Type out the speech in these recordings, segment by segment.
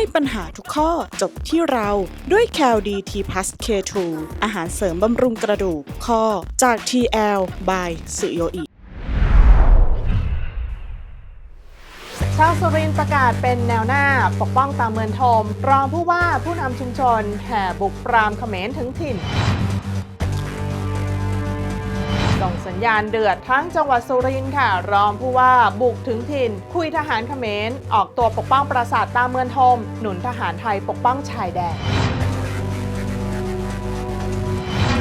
ให้ปัญหาทุกข้อจบที่เราด้วย c a l d t p l u s K2 อาหารเสริมบำรุงกระดูกข้อจาก TL by สุโยอิชาวสุรินทร์ประกาศเป็นแนวหน้าปกป้องตามเมืองทม รองผู้ว่าผู้นำชุมชนแห่บุกปรามเขมรถึงถิ่น ญาณเดือดทั้งจังหวัดสุรินทร์ค่ะ รองผู้ว่าบุกถึงถิ่น คุยทหารเขมรออกตัวปกป้องปราสาทตาเมืองทม หนุนทหารไทยปกป้องชายแดน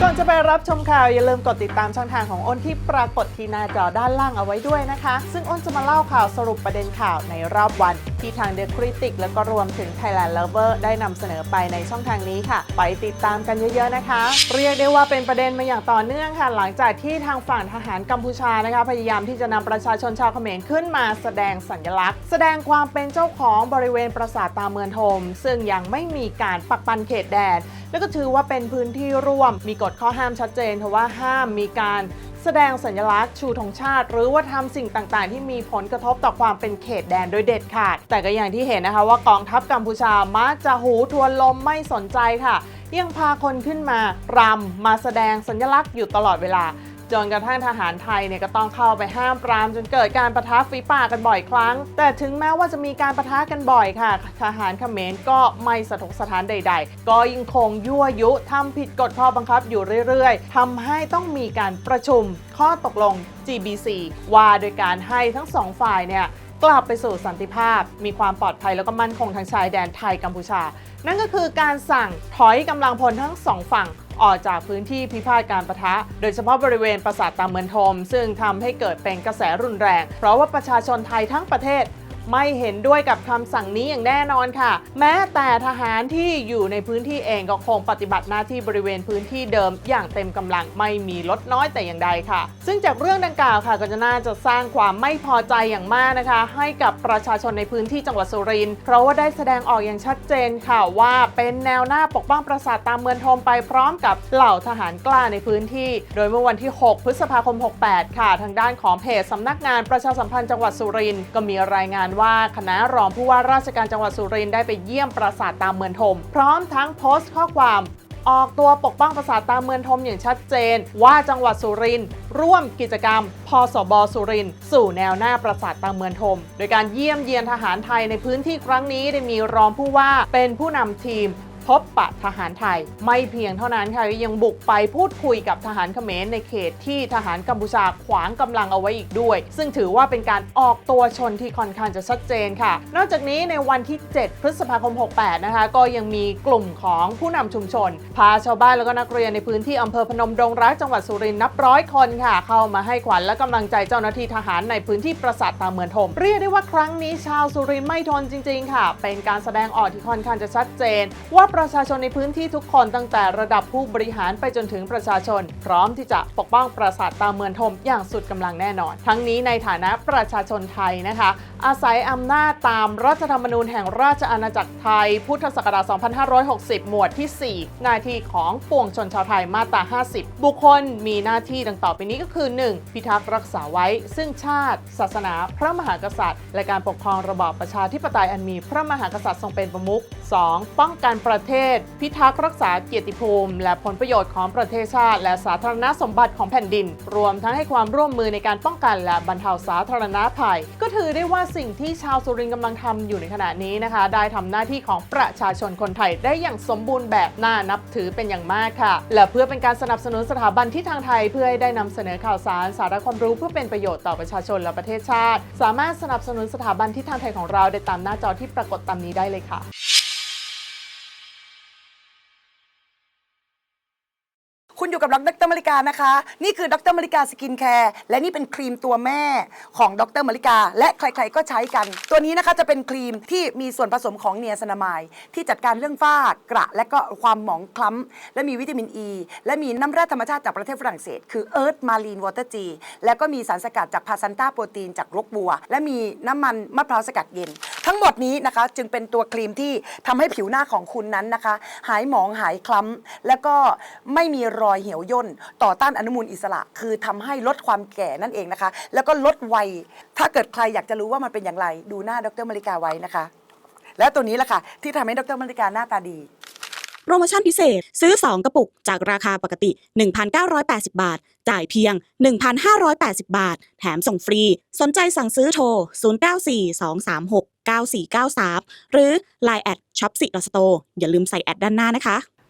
ก่อนจะไปรับชมข่าวอย่าลืมกดติดตามช่องทางของอ้นที่ปรากฏที่หน้าจอด้านล่างเอาไว้ด้วยนะคะ ซึ่งอ้นจะมาเล่าข่าวสรุปประเด็นข่าวในรอบวัน ที่ทาง The Critic แล้วก็รวมถึง Thailand Lover ได้นำเสนอไปในช่องทางนี้ค่ะ ไปติดตามกันเยอะๆนะคะ เรียกได้ว่าเป็นประเด็นมาอย่างต่อเนื่องค่ะ หลังจากที่ทางฝั่งทหารกัมพูชานะคะพยายามที่จะนำประชาชนชาวเขมรขึ้นมาแสดงสัญลักษณ์ แสดงความเป็นเจ้าของบริเวณปราสาทตาเมืองทม ซึ่งยังไม่มีการปักปันเขตแดน แล้วก็ถือว่าเป็นพื้นที่ร่วมมีกฎข้อห้ามชัดเจนเพราะว่าห้ามมีการแสดงสัญลักษณ์ชูธงชาติ หรือว่าทำสิ่งต่างๆ ที่มีผลกระทบต่อความเป็นเขตแดนโดยเด็ดขาด แต่ก็อย่างที่เห็นนะคะว่ากองทัพกัมพูชามักจะหูทวนลมไม่สนใจค่ะ ยังพาคนขึ้นมารำมาแสดงสัญลักษณ์อยู่ตลอดเวลา จนกระทั่งทหารไทยเนี่ยก็ต้องเข้าไปห้ามปรามจนเกิดการประทะฝีปากกันบ่อยครั้ง แต่ถึงแม้ว่าจะมีการประทะกันบ่อยค่ะ ทหารเขมรก็ไม่สะทกสถานใด ๆ ก็ยังคงยั่วยุทำผิดกฎข้อบังคับอยู่เรื่อยๆทำให้ต้องมีการประชุมข้อตกลง GBC ว่าโดยการให้ทั้งสองฝ่ายเนี่ย กลับไปสู่สันติภาพ มีความปลอดภัยแล้วก็มั่นคงทางชายแดนไทยกัมพูชา นั่นก็คือการสั่งถอยกำลังพลทั้งสองฝั่งออกจากพื้นที่พิพาทการประทะ โดยเฉพาะบริเวณปราสาทตามเมืองทม ซึ่งทำให้เกิดเป็นกระแสรุนแรง เพราะว่าประชาชนไทยทั้งประเทศ ไม่เห็นด้วยกับคำสั่งนี้อย่างแน่นอนค่ะ แม้แต่ทหารที่อยู่ในพื้นที่เองก็คงปฏิบัติหน้าที่บริเวณพื้นที่เดิมอย่างเต็มกำลังไม่มีลดน้อยแต่อย่างใดค่ะ ซึ่งจากเรื่องดังกล่าวค่ะก็จะน่าจะสร้างความไม่พอใจอย่างมากนะคะ ให้กับประชาชนในพื้นที่จังหวัดสุรินทร์เพราะว่าได้แสดงออกอย่างชัดเจนค่ะว่าเป็นแนวหน้าปกป้องปราสาทตามเมืองทมไปพร้อมกับเหล่าทหารกล้าในพื้นที่ โดยเมื่อวันที่ 6 พฤษภาคม 68 ค่ะ ทางด้านของเพจสำนักงานประชาสัมพันธ์จังหวัดสุรินทร์ก็มีรายงานว่าคณะรองผู้ว่าราชการจังหวัดสุรินทร์ได้ไปเยี่ยมปราสาทตามเมืองทมพร้อมทั้งโพสต์ข้อความออกตัวปกป้องปราสาทตามเมืองทมอย่างชัดเจน ว่าจังหวัดสุรินทร์ร่วมกิจกรรม พสบสุรินทร์สู่แนวหน้าปราสาทตามเมืองทม โดยการเยี่ยมเยียนทหารไทยในพื้นที่ครั้งนี้ได้มีรองผู้ว่าเป็นผู้นำทีม พบปะทหารไทย ไม่เพียงเท่านั้นค่ะยังบุกไปพูดคุยกับทหารเขมรในเขตที่ทหารกัมพูชาขวางกำลังเอาไว้อีกด้วย ซึ่งถือว่าเป็นการออกตัวชนที่ค่อนข้างจะชัดเจนค่ะ นอกจากนี้ในวันที่ 7 พฤษภาคม 68 นะคะ ก็ยังมีกลุ่มของผู้นำชุมชน พาชาวบ้านแล้วก็นักเรียนในพื้นที่อำเภอพนมดงรักจังหวัดสุรินทร์นับร้อยคนค่ะ เข้ามาให้ขวัญและกำลังใจเจ้าหน้าที่ทหารในพื้นที่ปราสาทตามเมืองทม เรียกได้ว่าครั้งนี้ชาวสุรินทร์ไม่ทนจริง ๆ ค่ะ เป็นการแสดงออกที่ค่อนข้างจะชัดเจนว่าประชาชนในพื้นที่ทุกคนตั้งแต่ระดับผู้บริหารไปจนถึงประชาชน พร้อมที่จะปกป้องปราสาทตาเมืองทมอย่างสุดกำลังแน่นอน ทั้งนี้ในฐานะประชาชนไทยนะคะ อาศัยอำนาจตามรัฐธรรมนูญแห่งราชอาณาจักรไทย พุทธศักราช 2560 หมวดที่ 4 หน้าที่ของปวงชนชาวไทยมาตรา 50 บุคคลมีหน้าที่ดังต่อไปนี้ก็คือ 1. พิทักษ์รักษาไว้ ซึ่งชาติ ศาสนา พระมหากษัตริย์ และการปกครองระบอบประชาธิปไตยอันมีพระมหากษัตริย์ทรงเป็นประมุข 2. ป้องกันประเทศ พิทักษ์รักษาเกียรติภูมิ และผลประโยชน์ของประเทศชาติ และสาธารณสมบัติของแผ่นดิน รวมทั้งให้ความร่วมมือในการป้องกันและบรรเทาสาธารณภัย ก็ถือได้ว่าสิ่งที่ชาวสุรินทร์กำลังทำอยู่ในขณะนี้นะคะ ได้ทำหน้าที่ของประชาชนคนไทยได้อย่างสมบูรณ์แบบน่านับถือเป็นอย่างมากค่ะ และเพื่อเป็นการสนับสนุนสถาบันที่ทางไทยเพื่อให้ได้นำเสนอข่าวสาร สาระความรู้เพื่อเป็นประโยชน์ต่อประชาชนและประเทศชาติ สามารถสนับสนุนสถาบันที่ทางไทยของเราได้ตามหน้าจอที่ปรากฏตามนี้ได้เลยค่ะ คุณอยู่กับดรมริกานะคะ นี่คือดรมริกาสกินแคร์และนี่เป็นครีมตัวแม่ของดรมริกา และใครๆก็ใช้กัน ตัวนี้นะคะจะเป็นครีมที่มีส่วนผสมของเนียสนามายที่จัดการเรื่องฝ้ากระ และก็ความหมองคล้ำ และมีวิตามินอ e, ีและมีน้ำแร่ธรรมชาติจากประเทศฝรั่งเศส คือเอิร์ธมารีนวอเตอร์จีแล้วก็มีสารสกัดจากพาซันต้าโปรตีนจากรกบัว และมีน้ำมันมะพร้าวสกัดเย็น ทั้งหมดนี้นะคะจึงเป็นตัวครีมที่ทำให้ผิวหน้าของคุณนั้นนะคะ หายหมองหายคล้ำแล้วก็ไม่มีรอยอยเหี่ยวย่น ต่อต้านอนุมูลอิสระ คือทำให้ลดความแก่นั่นเองนะคะ แล้วก็ลดวัย ถ้าเกิดใครอยากจะรู้ว่ามันเป็นอย่างไร ดูหน้าดรมริกาไว้นะคะ และตัวนี้แหละค่ะ ที่ทำให้ดรมาริกาหน้าตาดี โปรโมชั่นพิเศษซื้อ 2 กระปุกจากราคาปกติ 1,980 บาท จ่ายเพียง 1,580 บาท แถมส่งฟรี สนใจสั่งซื้อโทร 0942369493 หรือ Line แอดช็อปสิสโตอย่าลืมใส่แอดด้านหน้านะคะ